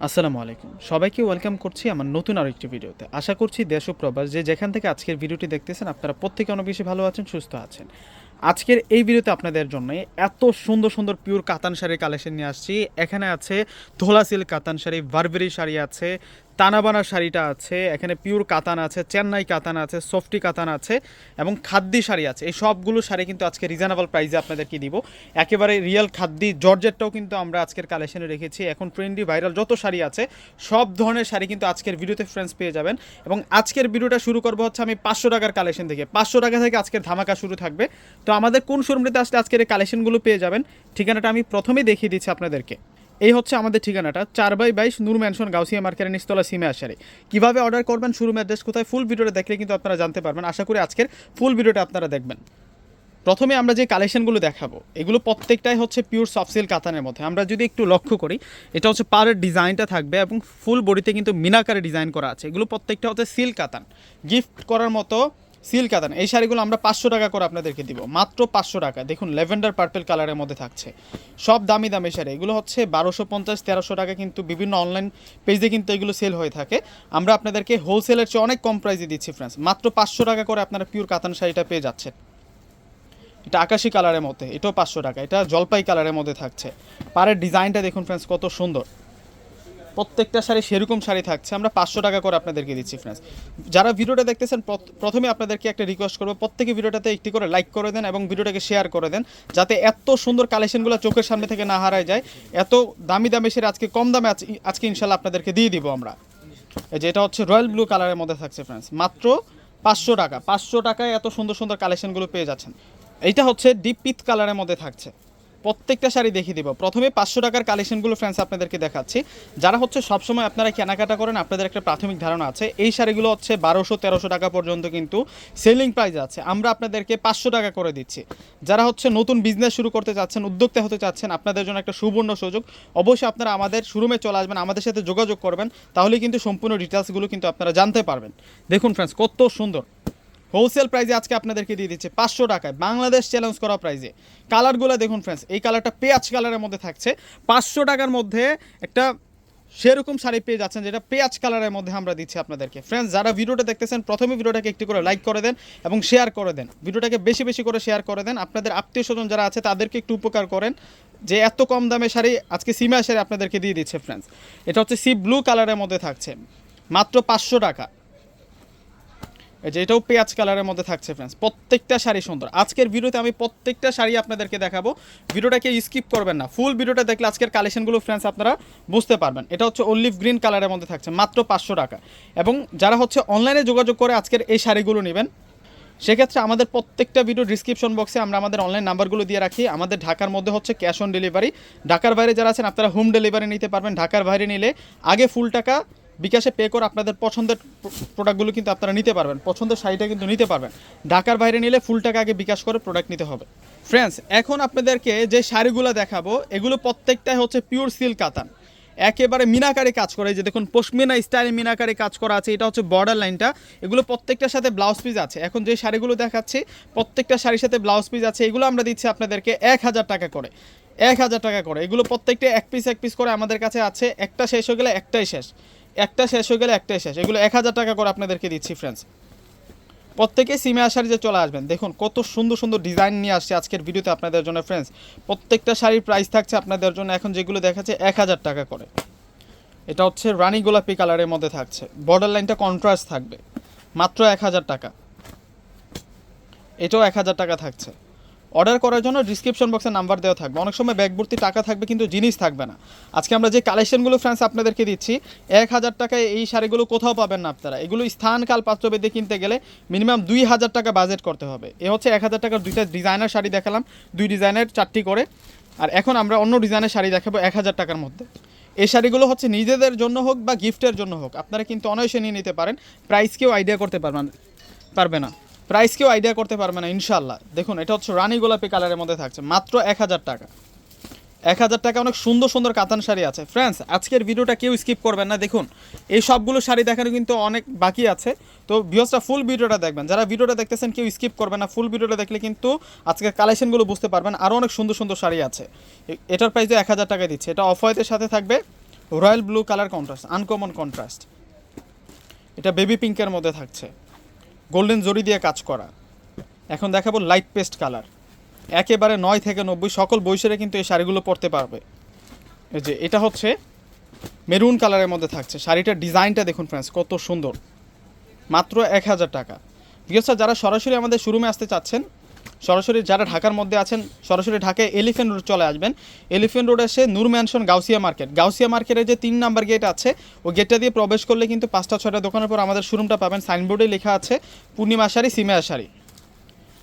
আসসালামু আলাইকুম। সবাইকে ওয়েলকাম করছি আমার নতুন আরও একটি ভিডিওতে। আশা করছি দেশ ও প্রবাস যে যেখান থেকে আজকের ভিডিওটি দেখতেছেন, আপনারা প্রত্যেকে অনেক বেশি ভালো আছেন, সুস্থ আছেন। আজকের এই ভিডিওতে আপনাদের জন্য এত সুন্দর সুন্দর পিওর কাতান শাড়ির কালেকশন নিয়ে আসছি। এখানে আছে ধোলা সিল্ক কাতান শাড়ি বারবেরি শাড়ি আছে তানাবানা শাড়িটা আছে, এখানে পিওর কাতান আছে, চেন্নাই কাতান আছে সফটি কাতান আছে এবং খাদ্যি শাড়ি আছে। এই সবগুলো শাড়ি কিন্তু আজকে রিজনেবল প্রাইসে আপনাদেরকে দিব। একেবারে রিয়েল খাদ্যি জর্জেটটাও কিন্তু আমরা আজকের কালেকশনে রেখেছি। এখন ট্রেন্ডি ভাইরাল যত শাড়ি আছে, সব ধরনের শাড়ি কিন্তু আজকের ভিডিওতে ফ্রেন্ডস পেয়ে যাবেন। এবং আজকের ভিডিওটা শুরু করব হচ্ছে আমি পাঁচশো টাকার কালেকশন থেকে। পাঁচশো টাকা থেকে আজকের ধামাকা শুরু থাকবে। তো আমাদের কোন শোরুমটিতে আসলে আজকের এই কালেকশনগুলো পেয়ে যাবেন? ঠিকানাটা আমি প্রথমেই দেখিয়ে দিচ্ছি আপনাদেরকে। এই হচ্ছে আমাদের ঠিকানাটা। চার বাই বাইশ নূর ম্যানশন গাউসিয়া মার্কেটের নিস্তলা সিমে আসারে কীভাবে অর্ডার করবেন শুরু অ্যাড্রেস কোথায় ফুল ভিডিওটা দেখলে কিন্তু আপনারা জানতে পারবেন। আশা করি আজকের ফুল ভিডিওটা আপনারা দেখবেন। প্রথমে আমরা যে কালেকশনগুলো দেখাবো, এগুলো প্রত্যেকটাই হচ্ছে পিওর সফট সিল্ক কাতানের মধ্যে। আমরা যদি একটু লক্ষ্য করি, এটা হচ্ছে পাড়ের ডিজাইনটা থাকবে এবং ফুল বডিতে কিন্তু মিনাকারে ডিজাইন করা আছে। এগুলো প্রত্যেকটা হচ্ছে সিল্ক কাতান। গিফট করার মতো সিল্ক কাতান এই শাড়িগুলো আমরা পাঁচশো টাকা করে আপনাদেরকে দিব। মাত্র পাঁচশো টাকা। দেখুন, ল্যাভেন্ডার, পার্পেল কালারের মধ্যে থাকছে। সব দামি দামি শাড়ি। এগুলো হচ্ছে বারোশো পঞ্চাশ, তেরোশো টাকা কিন্তু বিভিন্ন অনলাইন পেজে কিন্তু এগুলো সেল হয়ে থাকে। আমরা আপনাদেরকে হোলসেলের চেয়ে অনেক কম প্রাইসে দিচ্ছি ফ্রেন্ডস মাত্র পাঁচশো টাকা করে আপনারা পিওর কাতান শাড়িটা পেয়ে যাচ্ছেন। এটা আকাশি কালারের মধ্যে। এটাও পাঁচশো টাকা। এটা জলপাই কালারের মধ্যে থাকছে। পাড়ের ডিজাইনটা দেখুন ফ্রেন্ডস কত সুন্দর। প্রত্যেকটা শাড়ি সেরকম শাড়ি থাকছে। আমরা পাঁচশো টাকা করে আপনাদেরকে দিচ্ছি ফ্রেন্ডস যারা ভিডিওটা দেখতেছেন প্রথমে আপনাদেরকে একটা রিকোয়েস্ট করব, প্রত্যেকে ভিডিওটাতে একটি করে লাইক করে দেন এবং ভিডিওটাকে শেয়ার করে দেন, যাতে এত সুন্দর কালেকশনগুলো চোখের সামনে থেকে না হারায় যায়। এত দামি দামি সেরে আজকে কম দামে আজ- আজকে ইনশাল্লাহ আপনাদেরকে দিয়ে দিব আমরা। এই যে এটা হচ্ছে রয়্যাল ব্লু কালারের মধ্যে থাকছে ফ্রেন্ডস মাত্র পাঁচশো টাকা। পাঁচশো টাকায় এত সুন্দর সুন্দর কালেকশনগুলো পেয়ে যাচ্ছেন। এইটা হচ্ছে ডিপ পিত কালারের মধ্যে থাকছে। প্রত্যেকটা শাড়ি দেখিয়ে দিব। প্রথমে পাঁচশো টাকার কালেকশনগুলো ফ্রেন্ডস আপনাদেরকে দেখাচ্ছি। যারা হচ্ছে সবসময় আপনারা কেনাকাটা করেন, আপনাদের একটা প্রাথমিক ধারণা আছে। এই শাড়িগুলো হচ্ছে বারোশো, তেরোশো টাকা পর্যন্ত কিন্তু সেলিং প্রাইস আছে। আমরা আপনাদেরকে পাঁচশো টাকা করে দিচ্ছি। যারা হচ্ছে নতুন বিজনেস শুরু করতে চাচ্ছেন, উদ্যোক্তা হতে চাচ্ছেন, আপনাদের জন্য একটা সুবর্ণ সুযোগ। অবশ্যই আপনারা আমাদের শোরুমে চলে আসবেন, আমাদের সাথে যোগাযোগ করবেন তাহলে কিন্তু সম্পূর্ণ ডিটেলসগুলো কিন্তু আপনারা জানতে পারবেন। দেখুন ফ্রেন্ডস কত সুন্দর। হোলসেল প্রাইসে আজকে আপনাদেরকে দিয়ে দিচ্ছে পাঁচশো টাকায় বাংলাদেশ চ্যালেঞ্জ করা প্রাইসে। কালারগুলো দেখুন ফ্রেন্ডস এই কালারটা পেঁয়াজ কালারের মধ্যে থাকছে। পাঁচশো টাকার মধ্যে একটা সেরকম শাড়ি পেয়ে যাচ্ছেন যেটা পেঁয়াজ কালারের মধ্যে আমরা দিচ্ছি আপনাদেরকে। ফ্রেন্ডস যারা ভিডিওটা দেখতেছেন, প্রথমে ভিডিওটাকে একটি করে লাইক করে দেন এবং শেয়ার করে দেন। ভিডিওটাকে বেশি বেশি করে শেয়ার করে দেন। আপনাদের আত্মীয় স্বজন যারা আছে, তাদেরকে একটু উপকার করেন যে এত কম দামে শাড়ি আজকে সিমা শাড়ি আপনাদেরকে দিয়ে দিচ্ছে ফ্রেন্ডস এটা হচ্ছে সি ব্লু কালারের মধ্যে থাকছে। মাত্র পাঁচশো টাকা। এই যে এটাও পেঁয়াজ কালারের মধ্যে থাকছে ফ্রেন্ডস প্রত্যেকটা শাড়ি সুন্দর। আজকের ভিডিওতে আমি প্রত্যেকটা শাড়ি আপনাদেরকে দেখাবো। ভিডিওটাকে স্কিপ করবেন না। ফুল ভিডিওটা দেখলে আজকের কালেকশনগুলো ফ্রেন্ডস আপনারা বুঝতে পারবেন। এটা হচ্ছে অলিভ গ্রিন কালারের মধ্যে থাকছে, মাত্র পাঁচশো টাকা। এবং যারা হচ্ছে অনলাইনে যোগাযোগ করে আজকের এই শাড়িগুলো নেবেন, সেক্ষেত্রে আমাদের প্রত্যেকটা ভিডিও ডিসক্রিপশন বক্সে আমরা আমাদের অনলাইন নাম্বারগুলো দিয়ে রাখি। আমাদের ঢাকার মধ্যে হচ্ছে ক্যাশ অন ডেলিভারি ঢাকার বাইরে যারা আছেন, আপনারা হোম ডেলিভারি নিতে পারবেন। ঢাকার বাইরে নিলে আগে ফুল টাকা বিকাশে পে করে আপনাদের পছন্দের প্রোডাক্টগুলো কিন্তু আপনারা নিতে পারবেন। পছন্দের শাড়িটা কিন্তু নিতে পারবেন। ঢাকার বাইরে নিলে ফুল টাকা আগে বিকাশ করে প্রোডাক্ট নিতে হবে। ফ্রেন্ডস এখন আপনাদেরকে যে শাড়িগুলো দেখাবো, এগুলো প্রত্যেকটাই হচ্ছে পিওর সিল্ক কাতান। একেবারে মিনাকারে কাজ করে যে দেখুন, পশমিনা স্টাইলে মিনাকারে কাজ করা আছে, এটা হচ্ছে বর্ডার লাইনটা এগুলো প্রত্যেকটার সাথে ব্লাউজ পিস আছে। এখন যে শাড়িগুলো দেখাচ্ছি, প্রত্যেকটা শাড়ির সাথে ব্লাউজ পিস আছে। এগুলো আমরা দিচ্ছি আপনাদেরকে এক হাজার টাকা করে। এক হাজার টাকা করে। এগুলো প্রত্যেকটা এক পিস এক পিস করে আমাদের কাছে আছে। একটা শেষ হয়ে গেলে একটাই শেষ। একটা শেষ হয়ে গেলে একটাই শেষ। এগুলো এক হাজার টাকা করে আপনাদেরকে দিচ্ছি ফ্রেন্ডস প্রত্যেকে সিমে আসার যে চলে আসবেন, দেখুন কত সুন্দর সুন্দর ডিজাইন নিয়ে আসছে আজকের ভিডিওতে আপনাদের জন্য ফ্রেন্ডস প্রত্যেকটা শাড়ির প্রাইস থাকছে আপনাদের জন্য, এখন যেগুলো দেখাচ্ছে এক হাজার টাকা করে। এটা হচ্ছে রানী গোলাপি কালারের মধ্যে থাকছে। বর্ডার লাইনটা কন্ট্রাস্ট থাকবে। মাত্র এক হাজার টাকা। এটাও এক হাজার টাকা থাকছে। অর্ডার করার জন্য ডিসক্রিপশন বক্সে নাম্বার দেওয়া থাকবে। অনেক সময় ব্যাগ ভর্তি টাকা থাকবে কিন্তু জিনিস থাকবে না। আজকে আমরা যে কালেকশনগুলো ফ্রেন্ডস আপনাদেরকে দিচ্ছি, এক হাজার টাকায় এই শাড়িগুলো কোথাও পাবেন না আপনারা। এগুলো স্থান কাল পাত্রবেদে কিনতে গেলে মিনিমাম দুই হাজার টাকা বাজেট করতে হবে। এ হচ্ছে এক হাজার টাকার দুইটা ডিজাইনার শাড়ি দেখালাম, দুই ডিজাইনের চারটি করে। আর এখন আমরা অন্য ডিজাইনের শাড়ি দেখাবো এক হাজার টাকার মধ্যে। এই শাড়িগুলো হচ্ছে নিজেদের জন্য হোক বা গিফটের জন্য হোক, আপনারা কিন্তু অনায়াসে নিয়ে নিতে পারেন। প্রাইস কেউ আইডিয়া করতে পারবেন পারবে না। প্রাইস কেউ আইডিয়া করতে পারবে না ইনশাল্লাহ দেখুন, এটা হচ্ছে রানী গোলাপি কালারের মধ্যে থাকছে, মাত্র এক হাজার টাকা। এক হাজার টাকা অনেক সুন্দর সুন্দর কাতান শাড়ি আছে। ফ্রেন্ডস আজকের ভিডিওটা কেউ স্কিপ করবেন না। দেখুন, এই সবগুলো শাড়ি দেখানো কিন্তু অনেক বাকি আছে। তো ভিউসটা ফুল ভিডিওটা দেখবেন। যারা ভিডিওটা দেখতেছেন, কেউ স্কিপ করবেন না। ফুল ভিডিওটা দেখলে কিন্তু আজকের কালেকশনগুলো বুঝতে পারবেন। আরও অনেক সুন্দর সুন্দর শাড়ি আছে। এটার প্রাইসে এক হাজার টাকা দিচ্ছে। এটা অফ হোয়াইটের সাথে থাকবে royal blue colour contrast uncommon contrast এটা বেবি পিঙ্কের মধ্যে থাকছে। গোল্ডেন জরি দিয়ে কাজ করা। এখন দেখাবো লাইট পেস্ট কালার একেবারে নয় থেকে নব্বই, সকল বয়সেরা কিন্তু এই শাড়িগুলো পরতে পারবে। এই যে, এটা হচ্ছে মেরুন কালারের মধ্যে থাকছে। শাড়িটার ডিজাইনটা দেখুন ফ্রেন্ডস কত সুন্দর। মাত্র এক হাজার টাকা। বিকজ যারা সরাসরি আমাদের শোরুমে আসতে চাচ্ছেন সরাসরি যারা ঢাকার মধ্যে আছেন, সরাসরি ঢাকায় এলিফেন্ট রোড চলে আসবেন। এলিফেন্ট রোড এসে নূর ম্যানশন গাউসিয়া মার্কেট। গাউসিয়া মার্কেটের যে তিন নাম্বার গেট আছে, ওই গেটটা দিয়ে প্রবেশ করলে কিন্তু পাঁচটা, ছয়টা দোকানের পর আমাদের শোরুমটা পাবেন। সাইনবোর্ডে লেখা আছে, পূর্ণিমা শাড়ি, সিমে শাড়ি।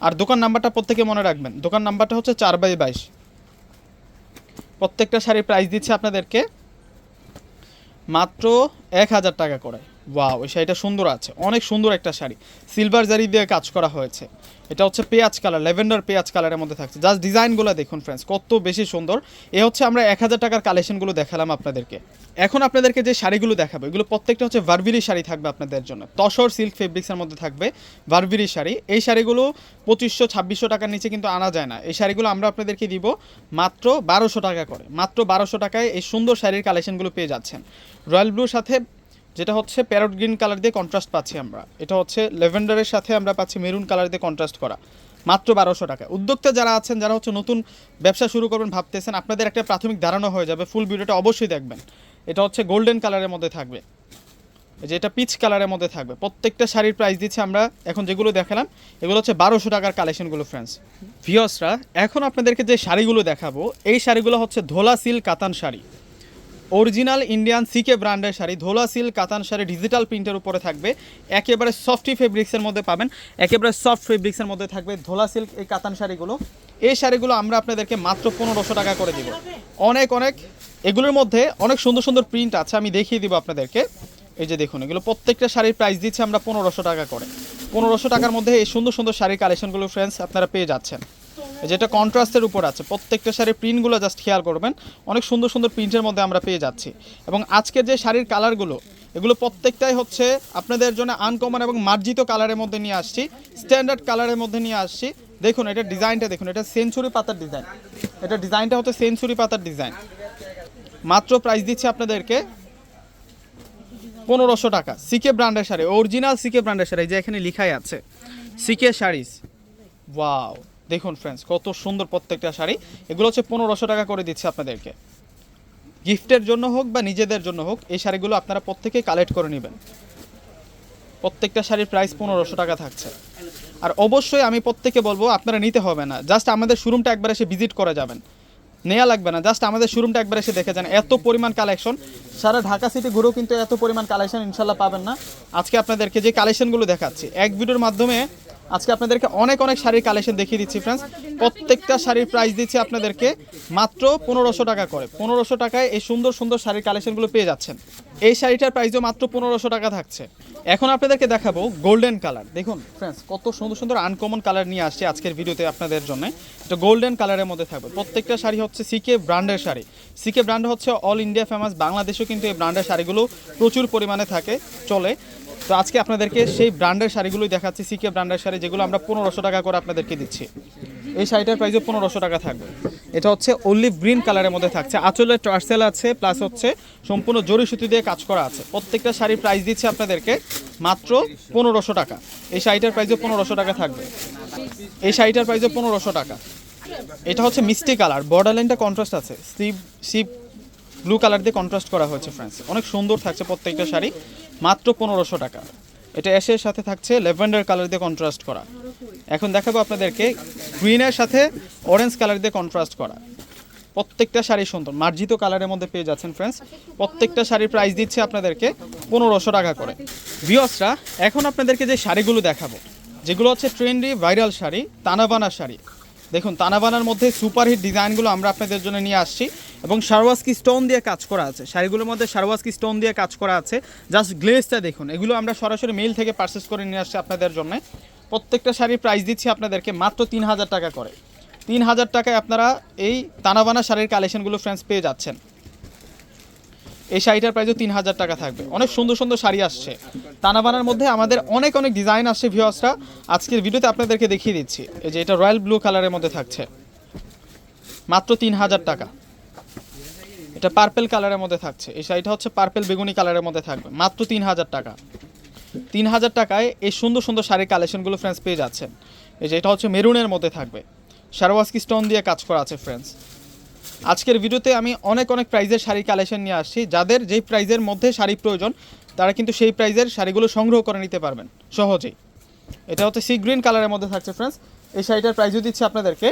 আর দোকান নাম্বারটা প্রত্যেকে মনে রাখবেন। দোকান নাম্বারটা হচ্ছে চার বাই বাইশ। প্রত্যেকটা শাড়ির প্রাইস দিচ্ছে আপনাদেরকে মাত্র এক হাজার টাকা করে। ওয়াও এই শাড়িটা সুন্দর আছে। অনেক সুন্দর একটা শাড়ি। সিলভার জারি দিয়ে কাজ করা হয়েছে। এটা হচ্ছে পেঁয়াজ কালার, ল্যাভেন্ডার পেঁয়াজ কালারের মধ্যে থাকছে। জাস্ট ডিজাইনগুলো দেখুন ফ্রেন্ডস কত বেশি সুন্দর। এ হচ্ছে আমরা এক হাজার টাকার কালেকশনগুলো দেখালাম আপনাদেরকে। এখন আপনাদেরকে যে শাড়িগুলো দেখাবো, এগুলো প্রত্যেকটা হচ্ছে ভারবিরি শাড়ি থাকবে আপনাদের জন্য। তসর সিল্ক ফেব্রিক্সের মধ্যে থাকবে ভারবিরি শাড়ি। এই শাড়িগুলো পঁচিশশো, ছাব্বিশশো টাকার নিচে কিন্তু আনা যায় না। এই শাড়িগুলো আমরা আপনাদেরকে দিব মাত্র বারোশো টাকা করে। মাত্র বারোশো টাকায় এই সুন্দর শাড়ির কালেকশনগুলো পেয়ে যাচ্ছেন। রয়্যাল ব্লুর সাথে যেটা হচ্ছে প্যারট গ্রিন কালার দিয়ে কন্ট্রাস্ট পাচ্ছি আমরা। এটা হচ্ছে লেভেন্ডারের সাথে আমরা পাচ্ছি মেরুন কালার দিয়ে কন্ট্রাস্ট করা। মাত্র বারোশো টাকা। উদ্যোক্তা যারা আছেন, যারা হচ্ছে নতুন ব্যবসা শুরু করবেন ভাবতেছেন, আপনাদের একটা প্রাথমিক ধারণা হয়ে যাবে। ফুল ভিডিওটা অবশ্যই দেখবেন। এটা হচ্ছে গোল্ডেন কালারের মধ্যে থাকবে। যে এটা পিচ কালারের মধ্যে থাকবে। প্রত্যেকটা শাড়ির প্রাইস দিচ্ছে আমরা। এখন যেগুলো দেখালাম, এগুলো হচ্ছে বারোশো টাকার কালেকশনগুলো ফ্রেন্ডস ভিওসরা এখন আপনাদেরকে যে শাড়িগুলো দেখাবো, এই শাড়িগুলো হচ্ছে ধোলা সিল কাতান শাড়ি। অরিজিনাল ইন্ডিয়ান সিকে ব্র্যান্ডের শাড়ি, ধোলা সিল কাতান শাড়ি ডিজিটাল প্রিন্টের উপরে থাকবে। একেবারে সফটি ফেব্রিক্সের মধ্যে পাবেন। একেবারে সফট ফেব্রিক্সের মধ্যে থাকবে ধোলা সিল্ক, এই কাতান শাড়িগুলো। এই শাড়িগুলো আমরা আপনাদেরকে মাত্র পনেরোশো টাকা করে দিব। অনেক অনেক, এগুলোর মধ্যে অনেক সুন্দর সুন্দর প্রিন্ট আছে, আমি দেখিয়ে দিব আপনাদেরকে। এই যে দেখুন, এগুলো প্রত্যেকটা শাড়ির প্রাইস দিচ্ছে আমরা পনেরোশো টাকা করে। পনেরোশো টাকার মধ্যে এই সুন্দর সুন্দর শাড়ির কালেকশনগুলো ফ্রেন্ডস আপনারা পেয়ে যাচ্ছেন। যেটা কন্ট্রাস্টের উপর আছে, প্রত্যেকটা শাড়ির প্রিন্টগুলো জাস্ট খেয়াল করবেন, অনেক সুন্দর সুন্দর প্রিন্টের মধ্যে আমরা পেয়ে যাচ্ছি। এবং আজকের যে শাড়ির কালারগুলো, এগুলো প্রত্যেকটাই হচ্ছে আপনাদের জন্য আনকমন এবং মার্জিত কালারের মধ্যে নিয়ে আসছি স্ট্যান্ডার্ড কালারের মধ্যে নিয়ে আসছি। দেখুন, এটা ডিজাইনটা দেখুন, এটা সেঞ্চুরি পাতার ডিজাইন এটা ডিজাইনটা হচ্ছে সেঞ্চুরি পাতার ডিজাইন মাত্র প্রাইস দিচ্ছি আপনাদেরকে পনেরোশো টাকা। সিকে ব্র্যান্ডের শাড়ি অরিজিনাল সিকে ব্র্যান্ডের শাড়ি যে এখানে লিখাই আছে, সিকে শাড়িস। ওয়াও দেখুন ফ্রেন্ডস কত সুন্দর প্রত্যেকটা শাড়ি। এগুলো হচ্ছে পনেরোশো টাকা করে দিচ্ছে আপনাদেরকে। গিফটের জন্য হোক বা নিজেদের জন্য হোক, এই শাড়িগুলো আপনারা প্রত্যেকেই কালেক্ট করে নেবেন। প্রত্যেকটা শাড়ির প্রাইস পনেরোশো টাকা থাকছে। আর অবশ্যই আমি প্রত্যেকে বলব, আপনারা নিতে হবে না। জাস্ট আমাদের শোরুমটা একবার এসে ভিজিট করে যাবেন। নেওয়া লাগবে না। জাস্ট আমাদের শোরুমটা একবার এসে দেখে যান। এত পরিমাণ কালেকশন সারা ঢাকা সিটি ঘুরেও কিন্তু এত পরিমাণ কালেকশন ইনশাল্লাহ পাবেন না। আজকে আপনাদেরকে যে কালেকশনগুলো দেখাচ্ছি, এক ভিডিওর মাধ্যমে আজকে আপনাদেরকে অনেক অনেক শাড়ির কালেকশন দেখিয়ে দিচ্ছি ফ্রেন্ডস প্রত্যেকটা শাড়ির প্রাইস দিচ্ছি আপনাদেরকে মাত্র পনেরোশো টাকা করে। পনেরোশো টাকায় এই সুন্দর সুন্দর শাড়ির কালেকশনগুলো পেয়ে যাচ্ছেন। এই শাড়িটার প্রাইসও মাত্র পনেরোশো টাকা থাকছে। এখন আপনাদেরকে দেখাবো গোল্ডেন কালার দেখুন ফ্রেন্ডস কত সুন্দর সুন্দর আনকমন কালার নিয়ে আসছে আজকের ভিডিওতে আপনাদের জন্য। এটা গোল্ডেন কালারের মধ্যে থাকবে। প্রত্যেকটা শাড়ি হচ্ছে সিকে ব্র্যান্ডের শাড়ি। সিকে ব্র্যান্ড হচ্ছে অল ইন্ডিয়া ফেমাস বাংলাদেশেও কিন্তু এই ব্র্যান্ডের শাড়িগুলো প্রচুর পরিমাণে থাকে, চলে। তো আজকে আপনাদেরকে সেই ব্র্যান্ডের শাড়িগুলোই দেখাচ্ছি, সিকে ব্র্যান্ডের শাড়ি, যেগুলো আমরা পনেরোশো টাকা করে আপনাদেরকে দিচ্ছি। এই শাড়িটার প্রাইসও পনেরোশো টাকা থাকবে। এটা হচ্ছে অলিভ গ্রিন কালারের মধ্যে থাকছে। আঁচলের টার্সেল আছে প্লাস হচ্ছে সম্পূর্ণ জরি সুতি দিয়ে কাজ করা আছে। প্রত্যেকটা শাড়ির প্রাইস দিচ্ছে আপনাদেরকে মাত্র পনেরোশো টাকা। এই শাড়িটার প্রাইসও পনেরোশো টাকা থাকবে। এই শাড়িটার প্রাইসও পনেরোশো টাকা। এটা হচ্ছে মিষ্টি কালার বর্ডার লাইনটা কন্ট্রাস্ট আছে। স্লিপ সিপ ব্লু কালার দিয়ে কন্ট্রাস্ট করা হয়েছে ফ্রেন্ডস অনেক সুন্দর থাকছে প্রত্যেকটা শাড়ি। মাত্র পনেরোশো টাকা। এটা এসের সাথে থাকছে লেভেন্ডার কালার দিয়ে কন্ট্রাস্ট করা। এখন দেখাবো আপনাদেরকে গ্রিনের সাথে অরেঞ্জ কালার দিয়ে কন্ট্রাস্ট করা। প্রত্যেকটা শাড়ি সুন্দর, মার্জিত কালারের মধ্যে পেয়ে যাচ্ছেন ফ্রেন্ডস প্রত্যেকটা শাড়ির প্রাইস দিচ্ছে আপনাদেরকে পনেরোশো টাকা করে। ভিওসরা এখন আপনাদেরকে যে শাড়িগুলো দেখাবো, যেগুলো হচ্ছে ট্রেন্ডি ভাইরাল শাড়ি, তানাবানা শাড়ি। দেখুন, তানাবানার মধ্যে সুপারহিট ডিজাইনগুলো আমরা আপনাদের জন্য নিয়ে আসছি। এবং সারওয়াস্কি স্টোন দিয়ে কাজ করা আছে। শাড়িগুলোর মধ্যে সারওয়াস্কি স্টোন দিয়ে কাজ করা আছে। জাস্ট গ্লেসটা দেখুন। এগুলো আমরা সরাসরি মেল থেকে পারচেস করে নিয়ে আসছি আপনাদের জন্য। প্রত্যেকটা শাড়ির প্রাইস দিচ্ছি আপনাদেরকে মাত্র তিন হাজার টাকা করে। তিন হাজার টাকায় আপনারা এই তানাবানা শাড়ির কালেকশনগুলো ফ্রেন্ডস পেয়ে যাচ্ছেন। এই শাড়িটার প্রাইসও তিন হাজার টাকা থাকবে। অনেক সুন্দর সুন্দর শাড়ি আসছে। তানাবানার মধ্যে আমাদের অনেক অনেক ডিজাইন আসছে ভিওসরা আজকের ভিডিওতে আপনাদেরকে দেখিয়ে দিচ্ছি। এই যে এটা রয়্যাল ব্লু কালারের মধ্যে থাকছে। মাত্র তিন হাজার টাকা। এটা পার্পেল কালারের মধ্যে থাকছে। এই শাড়িটা হচ্ছে পার্পেল বেগুনি কালারের মধ্যে থাকবে। মাত্র তিন হাজার টাকা। তিন হাজার টাকায় এই সুন্দর সুন্দর শাড়ির কালেকশনগুলো ফ্রেন্ডস পেয়ে যাচ্ছেন। এই যে এটা হচ্ছে মেরুনের মধ্যে থাকবে। সারওয়াস্কি স্টোন দিয়ে কাজ করা আছে ফ্রেন্ডস আজকের ভিডিওতে আমি অনেক অনেক প্রাইজের শাড়ি কালেকশন নিয়ে আসছি। যাদের যেই প্রাইজের মধ্যে শাড়ি প্রয়োজন, তারা কিন্তু সেই প্রাইজের শাড়িগুলো সংগ্রহ করে নিতে পারবেন সহজেই। এটা হচ্ছে সি গ্রিন কালারের মধ্যে থাকছে ফ্রেন্ডস এই শাড়িটার প্রাইসও দিচ্ছে আপনাদেরকে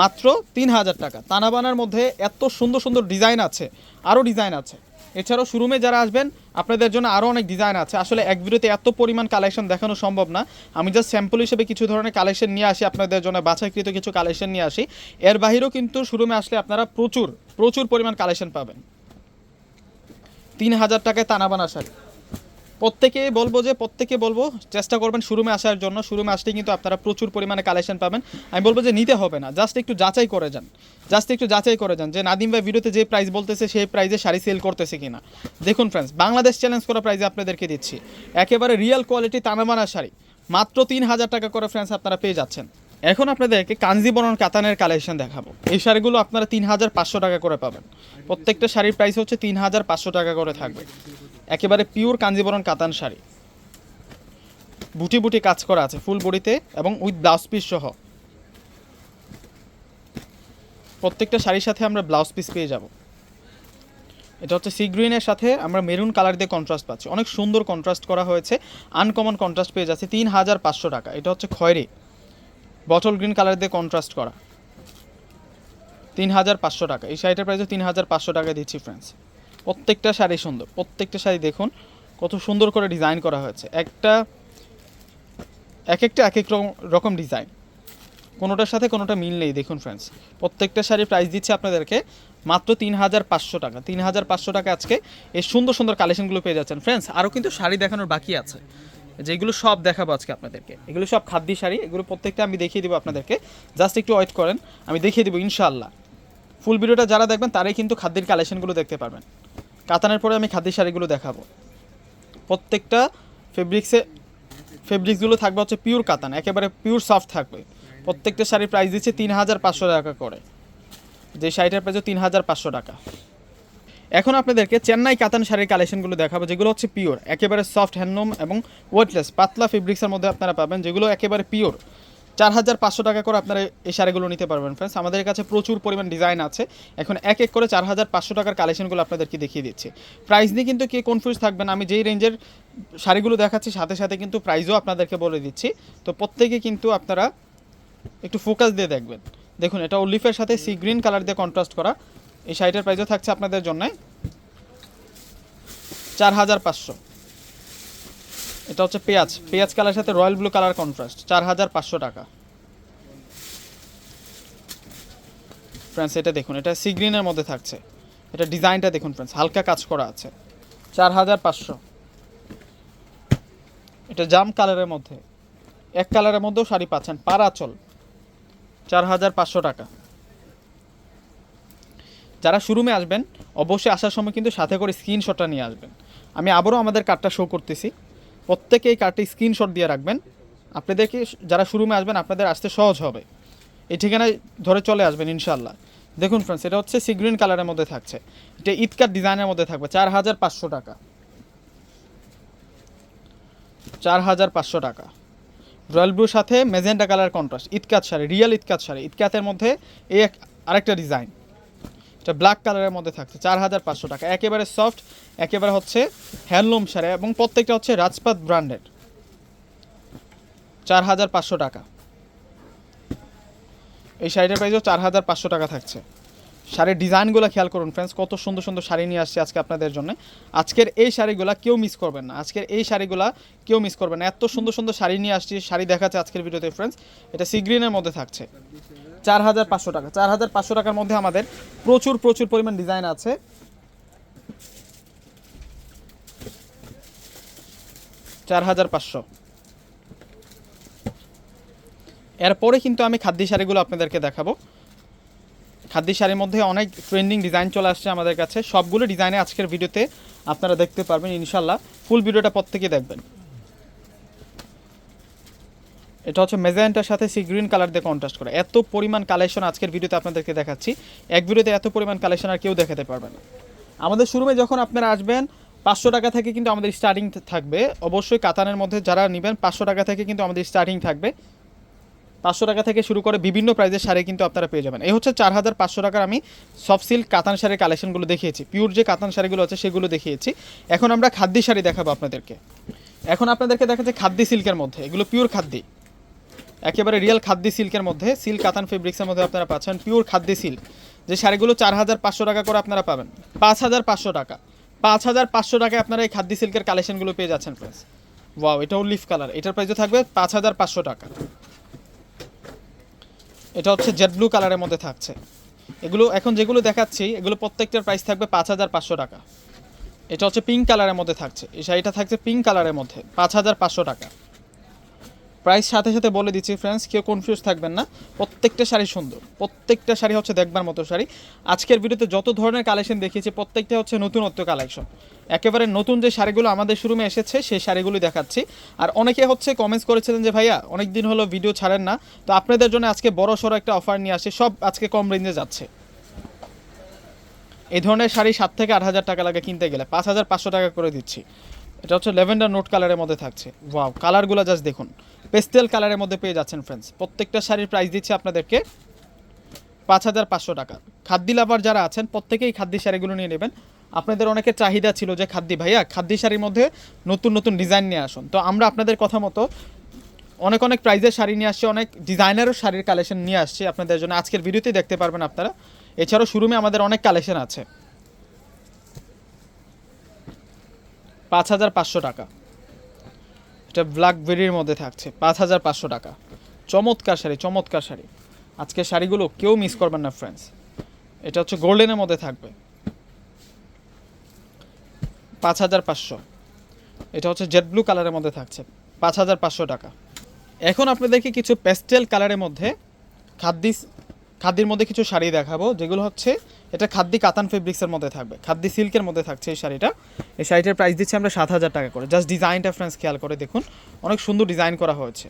মাত্র তিন হাজার টাকা। তানাবানার মধ্যে এত সুন্দর সুন্দর ডিজাইন আছে আরও ডিজাইন আছে। এছাড়াও শোরুমে যারা আসবেন, আপনাদের জন্য আরও অনেক ডিজাইন আছে। আসলে এক ভিডিওতে এত পরিমাণ কালেকশন দেখানো সম্ভব না। আমি জাস্ট স্যাম্পল হিসেবে কিছু ধরনের কালেকশন নিয়ে আসি, আপনাদের জন্য বাছাইকৃত কিছু কালেকশন নিয়ে আসি। এর বাহিরেও কিন্তু শোরুমে আসলে আপনারা প্রচুর প্রচুর পরিমাণ কালেকশন পাবেন। তিন হাজার টাকায় তানাবানা শাড়ি। প্রত্যেকে বলব যে, প্রত্যেকে বলব, চেষ্টা করবেন শোরুমে আসার জন্য। শোরুমে আসলে কিন্তু আপনারা প্রচুর পরিমাণে কালেকশন পাবেন। আমি বলব যে, নিতে হবে না। জাস্ট একটু যাচাই করে যান। জাস্ট একটু যাচাই করে যান যে, নাদিম ভাই ভিডিওতে যে প্রাইস বলতেছে সেই প্রাইসে শাড়ি সেল করতেছে কিনা। দেখুন ফ্রেন্ডস বাংলাদেশ চ্যালেঞ্জ করা প্রাইসে আপনাদেরকে দিচ্ছি। একেবারে রিয়েল কোয়ালিটি তানাবানা শাড়ি। মাত্র তিন হাজার টাকা করে ফ্রেন্ডস আপনারা পেয়ে যাচ্ছেন। এখন আপনাদেরকে কাঞ্জিবরণ কাতানের কালেকশন দেখাবো। এই শাড়িগুলো আপনারা তিন হাজার পাঁচশো টাকা করে পাবেন। প্রত্যেকটা শাড়ির প্রাইস হচ্ছে তিন হাজার পাঁচশো টাকা করে থাকবে। একেবারে পিওর কাঞ্জিবরণ কাতান শাড়ি। বুটি বুটি কাজ করা আছে ফুল বডিতে এবং উইথ ব্লাউজ পিস সহ। প্রত্যেকটা শাড়ির সাথে আমরা ব্লাউজ পিস পেয়ে যাব। এটা হচ্ছে সি গ্রিনের সাথে আমরা মেরুন কালার দিয়ে কন্ট্রাস্ট পাচ্ছি। অনেক সুন্দর কন্ট্রাস্ট করা হয়েছে। আনকমন কন্ট্রাস্ট পেয়ে যাচ্ছে তিন হাজার পাঁচশো টাকা। এটা হচ্ছে খয়েরি। বটল গ্রিন কালার দিয়ে কন্ট্রাস্ট করা। তিন হাজার পাঁচশো টাকা। এই শাড়িটার প্রাইসও তিন হাজার পাঁচশো টাকা দিচ্ছি ফ্রেন্ডস প্রত্যেকটা শাড়ি সুন্দর। প্রত্যেকটা শাড়ি দেখুন, কত সুন্দর করে ডিজাইন করা হয়েছে। একটা এক একটা এক এক রকম ডিজাইন কোনোটার সাথে কোনোটা মিল নেই, দেখুন ফ্রেন্ডস প্রত্যেকটা শাড়ির প্রাইস দিচ্ছে আপনাদেরকে মাত্র তিন হাজার পাঁচশো টাকা। তিন হাজার পাঁচশো টাকা আজকে এই সুন্দর সুন্দর কালেকশনগুলো পেয়ে যাচ্ছেন। ফ্রেন্ডস আরও কিন্তু শাড়ি দেখানোর বাকি আছে। যেগুলো সব দেখাবো আজকে আপনাদেরকে। এগুলো সব খাদ্য শাড়ি, এগুলো প্রত্যেকটা আমি দেখিয়ে দেবো আপনাদেরকে। জাস্ট একটু ওয়েট করেন, আমি দেখিয়ে দেবো ইনশাল্লাহ ফুল ভিডিওটা যারা দেখবেন, তারাই কিন্তু খাদ্যের কালেকশনগুলো দেখতে পারবেন। কাতানের পরে আমি খাদ্য শাড়িগুলো দেখাবো। প্রত্যেকটা ফেব্রিক্সে, ফেব্রিক্সগুলো থাকবে হচ্ছে পিওর কাতান, একেবারে পিওর সফট থাকবে। প্রত্যেকটা শাড়ির প্রাইস দিচ্ছে তিন হাজার পাঁচশো টাকা করে। যে শাড়িটার প্রাইস তিন হাজার পাঁচশো টাকা। এখন আপনাদেরকে চেন্নাই কাতান শাড়ির কালেকশনগুলো দেখাবো, যেগুলো হচ্ছে পিওর একেবারে সফট হ্যান্ডলুম এবং ওয়েটলেস পাতলা ফেব্রিক্সের মধ্যে আপনারা পাবেন, যেগুলো একেবারে পিওর চার হাজার পাঁচশো টাকা করে আপনারা এই শাড়িগুলো নিতে পারবেন ফ্রেন্ডস আমাদের কাছে প্রচুর পরিমাণ ডিজাইন আছে। এখন এক এক করে চার হাজার পাঁচশো টাকার কালেকশনগুলো আপনাদেরকে দেখিয়ে দিচ্ছি। প্রাইস নিয়ে কিন্তু কে কনফিউজ থাকবেন আমি যেই রেঞ্জের শাড়িগুলো দেখাচ্ছি, সাথে সাথে কিন্তু প্রাইসও আপনাদেরকে বলে দিচ্ছি। তো প্রত্যেকে কিন্তু আপনারা একটু ফোকাস দিয়ে দেখবেন। দেখুন, এটা অলিফের সাথে সি গ্রিন কালার দিয়ে কন্ট্রাস্ট করা। এই শাড়িটার প্রাইসও থাকছে আপনাদের জন্য চার হাজার পাঁচশো। এটা হচ্ছে পেঁয়াজ। পেঁয়াজ কালার সাথে রয়্যাল ব্লু কালার কন্ট্রাস্ট চার হাজার পাঁচশো টাকা। ফ্রেন্ডস এটা দেখুন, এটা সি গ্রিনের মধ্যে থাকছে। এটা ডিজাইনটা দেখুন ফ্রেন্ডস হালকা কাজ করা আছে। চার হাজার পাঁচশো। এটা জাম কালারের মধ্যে। এক কালারের মধ্যেও শাড়ি পাচ্ছেন পারাচল চার হাজার পাঁচশো টাকা। যারা শোরুমে আসবেন, অবশ্যই আসার সময় কিন্তু সাথে করে স্ক্রিনশটটা নিয়ে আসবেন। আমি আবারও আমাদের কার্ডটা শো করতেছি। প্রত্যেকে এই কার্ডটি স্ক্রিনশট দিয়ে রাখবেন। আপনাদেরকে যারা শোরুমে আসবেন, আপনাদের আসতে সহজ হবে। এই ঠিকানায় ধরে চলে আসবেন ইনশাল্লাহ দেখুন ফ্রেন্ডস এটা হচ্ছে সি গ্রিন কালারের মধ্যে থাকছে। এটা ঈদকার ডিজাইনের মধ্যে থাকবে, চার হাজার পাঁচশো টাকা। চার হাজার পাঁচশো টাকা। রয়্যাল ব্লুর সাথে magenta colour contrast Ikat sari real Ikat sari. ইতকাতের মধ্যে এই এক আরেকটা ডিজাইন এটা ব্ল্যাক কালারের মধ্যে থাকছে, চার হাজার পাঁচশো টাকা। একেবারে সফট একেবারে হচ্ছে হ্যান্ডলুম শাড়ি এবং প্রত্যেকটা হচ্ছে রাজপাত ব্র্যান্ডের চার হাজার পাঁচশো টাকা। এই শাড়িটার প্রাইসও চার হাজার পাঁচশো টাকা থাকছে। শাড়ির ডিজাইনগুলো খেয়াল করুন ফ্রেন্ডস কত সুন্দর সুন্দর শাড়ি নিয়ে আসছে আজকে আপনাদের জন্য। আজকের এই শাড়িগুলো কেউ মিস করবেন না। আজকের এই শাড়িগুলো কেউ মিস করবেন না। এত সুন্দর সুন্দর শাড়ি নিয়ে আসছি, শাড়ি দেখাচ্ছে আজকের ভিডিওতে ফ্রেন্ডস এটা সি গ্রিনের মধ্যে থাকছে। চার হাজার পাঁচশো টাকা। চার হাজার পাঁচশো টাকার মধ্যে আমাদের প্রচুর প্রচুর পরিমাণ ডিজাইন আছে। চার হাজার পাঁচশো। এরপরে কিন্তু আমি খাদ্য শাড়িগুলো আপনাদেরকে দেখাবো। খাদ্য শাড়ির মধ্যে অনেক ট্রেন্ডিং ডিজাইন চলে আসছে আমাদের কাছে। সবগুলো ডিজাইনে আজকের ভিডিওতে আপনারা দেখতে পারবেন ইনশাল্লাহ ফুল ভিডিওটা প্রত্যেকে দেখবেন। এটা হচ্ছে মেজাইনটার সাথে সি গ্রিন কালার দিয়ে কন্ট্রাস্ট করে। এত পরিমাণ কালেকশন আজকের ভিডিওতে আপনাদেরকে দেখাচ্ছি। এক ভিডিওতে এত পরিমাণ কালেকশন আর কেউ দেখাতে পারবে না। আমাদের শোরুমে যখন আপনারা আসবেন, পাঁচশো টাকা থেকে কিন্তু আমাদের স্টার্টিং থাকবে। অবশ্যই কাতানের মধ্যে যারা নেবেন, পাঁচশো টাকা থেকে কিন্তু আমাদের স্টার্টিং থাকবে। পাঁচশো টাকা থেকে শুরু করে বিভিন্ন প্রাইজের শাড়ি কিন্তু আপনারা পেয়ে যাবেন। এই হচ্ছে চার হাজার পাঁচশো টাকার আমি সফট সিল্ক কাতান শাড়ির কালেকশনগুলো দেখিয়েছি। পিওর যে কাতান শাড়িগুলো আছে, সেগুলো দেখিয়েছি। এখন আমরা খাদ্যি শাড়ি দেখাবো আপনাদেরকে। এখন আপনাদেরকে দেখাচ্ছে খাদ্যি সিল্কের মধ্যে। এগুলো পিওর খাদ্যি। একেবারে রিয়েল খাদ্যি সিল্কের মধ্যে। সিল্ক কাতান ফেব্রিক্সের মধ্যে আপনারা পাচ্ছেন পিওর খাদ্যি সিল্ক, যে শাড়িগুলো চার হাজার পাঁচশো টাকা করে আপনারা পাবেন। পাঁচ হাজার পাঁচশো টাকা। পাঁচ হাজার পাঁচশো টাকায় আপনারা এই খাদ্যি সিল্কের কালেকশনগুলো পেয়ে যাচ্ছেন ফ্রেন্ডস ওয়াও এটাও লিফ কালার এটার প্রাইসও থাকবে পাঁচ হাজার পাঁচশো টাকা। এটা হচ্ছে জেড ব্লু কালারের মধ্যে থাকছে। এগুলো, এখন যেগুলো দেখাচ্ছি, এগুলো প্রত্যেকটার প্রাইস থাকবে পাঁচ হাজার পাঁচশো টাকা। এটা হচ্ছে পিঙ্ক কালারের মধ্যে থাকছে। এই শাড়িটা থাকছে পিঙ্ক কালারের মধ্যে, পাঁচ হাজার পাঁচশো টাকা। প্রাইস সাথে সাথে বলে দিচ্ছি ফ্রেন্ডস কেউ কনফিউজ থাকবেন না। প্রত্যেকটা শাড়ি সুন্দর। প্রত্যেকটা শাড়ি হচ্ছে দেখবার মতো শাড়ি। আজকের ভিডিওতে যত ধরনের কালেকশন দেখিয়েছি, প্রত্যেকটা হচ্ছে নতুনত্ব কালেকশন একেবারে নতুন যে শাড়িগুলো আমাদের শোরুমে এসেছে, সেই শাড়িগুলো দেখাচ্ছি। আর অনেকে হচ্ছে কমেন্টস করেছিলেন যে, ভাইয়া অনেক দিন হলো ভিডিও ছাড়েন না। তো আপনাদের জন্য আজকে বড় সড়ো একটা অফার নিয়ে আসে সব আজকে কম রেঞ্জে যাচ্ছে। এই ধরনের শাড়ি সাত থেকে আট হাজার টাকা লাগে কিনতে গেলে। পাঁচ হাজার পাঁচশো টাকা করে দিচ্ছি। এটা হচ্ছে ল্যাভেন্ডার নোট কালারের মধ্যে থাকছে। ওয়াও কালারগুলো জাস্ট দেখুন। পেস্টেল কালারের মধ্যে পেয়ে যাচ্ছেন ফ্রেন্ডস প্রত্যেকটা শাড়ির প্রাইস দিচ্ছি আপনাদেরকে পাঁচ হাজার পাঁচশো টাকা। খাদ্যি লাভার যারা আছেন, প্রত্যেকেই খাদ্যি শাড়িগুলো নিয়ে নেবেন। আপনাদের অনেকের চাহিদা ছিল যে খাদ্যি, ভাইয়া, খাদ্যি শাড়ির মধ্যে নতুন নতুন ডিজাইন নিয়ে আসুন। তো আমরা আপনাদের কথা মতো অনেক অনেক প্রাইজের শাড়ি নিয়ে আসছি, অনেক ডিজাইনারও শাড়ির কালেকশন নিয়ে আসছি আপনাদের জন্য। আজকের ভিডিওতেই দেখতে পারবেন আপনারা। এছাড়াও শোরুমে আমাদের অনেক কালেকশন আছে। পাঁচ হাজার পাঁচশো টাকা। এটা ব্ল্যাকবেরির মধ্যে থাকছে, পাঁচ হাজার পাঁচশো টাকা। চমৎকার শাড়ি চমৎকার শাড়ি। আজকে শাড়িগুলো কেউ মিস করবেন না ফ্রেন্ডস এটা হচ্ছে গোল্ডেনের মধ্যে থাকবে। পাঁচ হাজার পাঁচশো। এটা হচ্ছে জেড ব্লু কালারের মধ্যে থাকছে, পাঁচ হাজার পাঁচশো টাকা। এখন আপনাদেরকে কিছু প্যাস্টেল কালারের মধ্যে খাদ্যি খাদ্যির মধ্যে কিছু শাড়ি দেখাবো, যেগুলো হচ্ছে, এটা খাদ্যি কাতান ফেব্রিক্সের মধ্যে থাকবে, খাদ্যি সিল্কের মধ্যে থাকছে এই শাড়িটা। এই শাড়িটার প্রাইস দিচ্ছি আমরা সাত হাজার টাকা করে। জাস্ট ডিজাইনটা ফ্রেন্ডস খেয়াল করে দেখুন, অনেক সুন্দর ডিজাইন করা হয়েছে।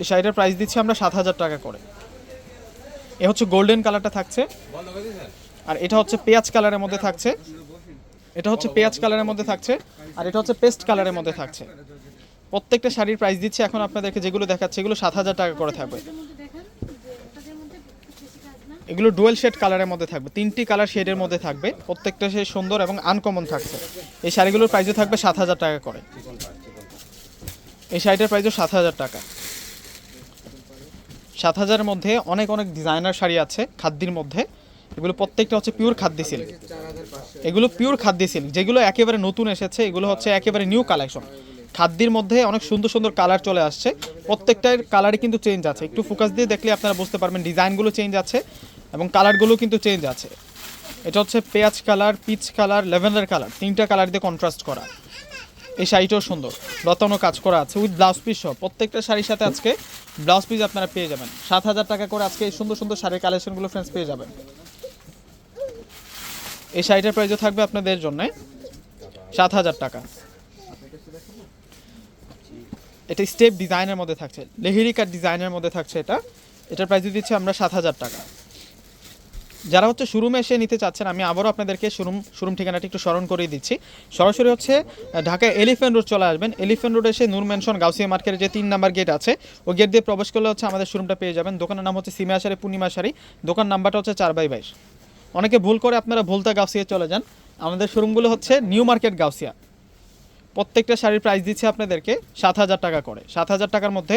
এই শাড়িটার প্রাইস দিচ্ছি আমরা সাত হাজার টাকা করে। এ হচ্ছে গোল্ডেন কালারটা থাকছে। আর এটা হচ্ছে পেঁয়াজ কালারের মধ্যে থাকছে। এটা হচ্ছে পেঁয়াজ কালারের মধ্যে থাকছে। আর এটা হচ্ছে পেস্ট কালারের মধ্যে থাকছে। প্রত্যেকটা শাড়ির প্রাইস দিচ্ছি, এখন আপনাদেরকে যেগুলো দেখাচ্ছে, এগুলো সাত হাজার টাকা করে থাকবে। এগুলো ডুয়েল শেড কালারের মধ্যে থাকবে। তিনটি কালার শেডের মধ্যে থাকবে। প্রত্যেকটা সে সুন্দর এবং আনকমন থাকছে। এই শাড়িগুলোর প্রাইসও থাকবে সাত হাজার টাকা করে। এই শাড়িটার প্রাইসও সাত হাজার টাকা। সাত হাজারের মধ্যে অনেক অনেক ডিজাইনার শাড়ি আছে খাদ্যির মধ্যে। এগুলো প্রত্যেকটা হচ্ছে পিওর খাদ্য সিল্ক এগুলো পিওর খাদ্যি সিল্ক যেগুলো একেবারে নতুন এসেছে, এগুলো হচ্ছে একেবারে নিউ কালেকশন খাদ্যির মধ্যে অনেক সুন্দর সুন্দর কালার চলে আসছে। প্রত্যেকটার কালারই কিন্তু চেঞ্জ আছে। একটু ফোকাস দিয়ে দেখলে আপনারা বুঝতে পারবেন ডিজাইনগুলো চেঞ্জ আছে। এবং কালারগুলো কিন্তু চেঞ্জ আছে। এটা হচ্ছে পেঁয়াজ colour, peach colour, lavender colour, তিনটা কালার দিয়ে কন্ট্রাস্ট করা। এই শাড়িটাও সুন্দর, রতানো কাজ করা আছে উইথ ব্লাউজ পিস সহ। প্রত্যেকটা শাড়ির সাথে আজকে ব্লাউজ পিস আপনারা পেয়ে যাবেন। সাত হাজার টাকা করে আজকে এই সুন্দর সুন্দর শাড়ির কালেকশনগুলো ফ্রেন্ডস পেয়ে যাবেন। এই শাড়িটার প্রাইসও থাকবে আপনাদের জন্য সাত হাজার টাকা। এটা স্টেপ ডিজাইনের মধ্যে থাকছে। লেহেরিকার ডিজাইনের মধ্যে থাকছে এটা। এটার প্রাইস দিচ্ছি আমরা সাত হাজার টাকা। যারা হচ্ছে শোরুমে এসে নিতে চাচ্ছেন, আমি আবারও আপনাদেরকে শোরুম শোরুম ঠিকানাটি একটু স্মরণ করিয়ে দিচ্ছি। সরাসরি হচ্ছে ঢাকা এলিফ্যান্ট রোড চলে আসবেন। এলিফ্যান্ট রোড এসে নূর মেনশন গাউসিয়া মার্কেটের যে তিন নাম্বার গেট আছে ওই গেট দিয়ে প্রবেশ করলে হচ্ছে আমাদের শোরুমটা পেয়ে যাবেন। দোকানের নাম হচ্ছে সিমিয়া শাড়ি পূর্ণিমা শাড়ি দোকান নাম্বারটা হচ্ছে চার বাই বাইশ। অনেকে ভুল করে আপনারা ভুলতা গাউসিয়া চলে যান। আমাদের শোরুমগুলো হচ্ছে নিউ মার্কেট গাউসিয়া। প্রত্যেকটা শাড়ির প্রাইস দিচ্ছে আপনাদেরকে সাত হাজার টাকা করে। সাত হাজার টাকার মধ্যে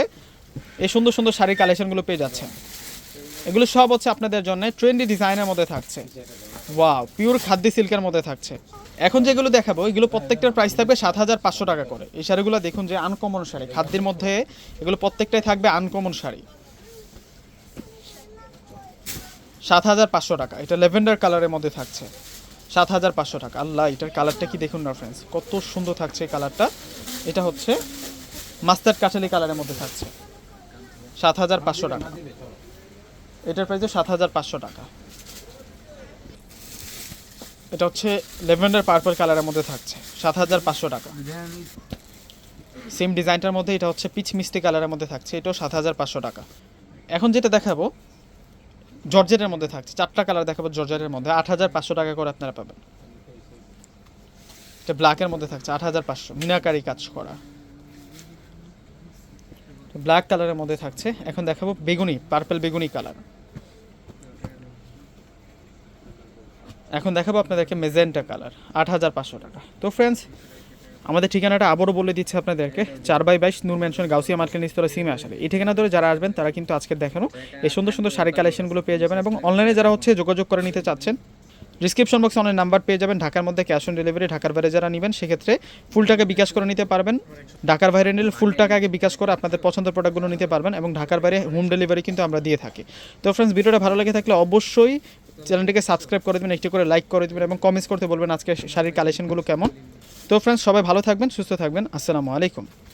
এই সুন্দর সুন্দর শাড়ির কালেকশনগুলো পেয়ে যাচ্ছেন। এগুলো সব হচ্ছে আপনাদের জন্য ট্রেন্ডি ডিজাইনের মধ্যে থাকছে। ওয়াও পিওর খাদ্য সিল্কের মধ্যে থাকছে। এখন যেগুলো দেখাবো, এগুলো প্রত্যেকটার প্রাইস থাকবে সাত হাজার পাঁচশো টাকা করে। এই শাড়িগুলো দেখুন যে আনকমন শাড়ি। খাদ্যের মধ্যে এগুলো প্রত্যেকটাই থাকবে আনকমন শাড়ি। সাত হাজার পাঁচশো টাকা। এটা লেভেন্ডার কালারের মধ্যে থাকছে। সাত হাজার পাঁচশো টাকা। আল্লাহ, এটার কালারটা কি দেখুন না ফ্রেন্ডস কত সুন্দর থাকছে এই কালারটা এটা হচ্ছে মাস্টার্ড কাঠালি কালারের মধ্যে থাকছে। সাত হাজার পাঁচশো টাকা। এটার প্রাইস সাত হাজার পাঁচশো টাকা। এটা হচ্ছে লেভেন্ডার পার্পল কালারের মধ্যে থাকছে, সাত হাজার পাঁচশো টাকা। সেম ডিজাইনটার মধ্যে এটা হচ্ছে পিচ মিষ্টি কালারের মধ্যে থাকছে, এটাও সাত হাজার পাঁচশো টাকা। এখন যেটা দেখাবো, জর্জেটের মধ্যে থাকছে, চারটা কালার দেখাবো জর্জেটের মধ্যে, আট হাজার পাঁচশো টাকা করে আপনারা পাবেন। এটা ব্ল্যাকের মধ্যে থাকছে, আট হাজার পাঁচশো, মিনাকারি কাজ করা। ব্ল্যাক কালারের মধ্যে থাকছে। এখন দেখাবো বেগুনি, পার্পেল বেগুনি কালার। এখন দেখাবো আপনাদেরকে মেজেন্টা কালার, আট হাজার পাঁচশো টাকা। তো ফ্রেন্ডস আমাদের ঠিকানাটা আবারও বলে দিচ্ছে আপনাদেরকে, চার বাই বাইশ নূর মেনশন গাউসিয়া মার্কেট নিস্তরা সিমে আসলে। এই ঠিকানা ধরে যারা আসবেন, তারা কিন্তু আজকে দেখানো এই সুন্দর সুন্দর শাড়ি কালেকশনগুলো পেয়ে যাবেন এবং অনলাইনে যারা হচ্ছে যোগাযোগ করে নিতে চাচ্ছেন ডিসক্রিপশন বক্সে অনেক নাম্বার পেয়ে যাবেন। ঢাকার মধ্যে ক্যাশ অন ডেলিভারি ঢাকার বাইরে যারা নেবেন, সেক্ষেত্রে ফুল টাকা বিকাশ করে নিতে পারবেন। ঢাকার বাইরে নিলে ফুল টাকা আগে বিকাশ করে আপনাদের পছন্দের প্রোডাক্টগুলো নিতে পারবেন এবং ঢাকার বাইরে হোম ডেলিভারি কিন্তু আমরা দিয়ে থাকি। তো ফ্রেন্ডস ভিডিওটা ভালো লেগে থাকলে অবশ্যই চ্যানেলটিকে সাবস্ক্রাইব করে দেবেন, একটি করে লাইক করে দেবেন এবং কমেন্টস করতে বলবেন আজকে শাড়ির কালেকশনগুলো কেমন। তো ফ্রেন্ডস সবাই ভালো থাকবেন, সুস্থ থাকবেন। আসসালামু আলাইকুম।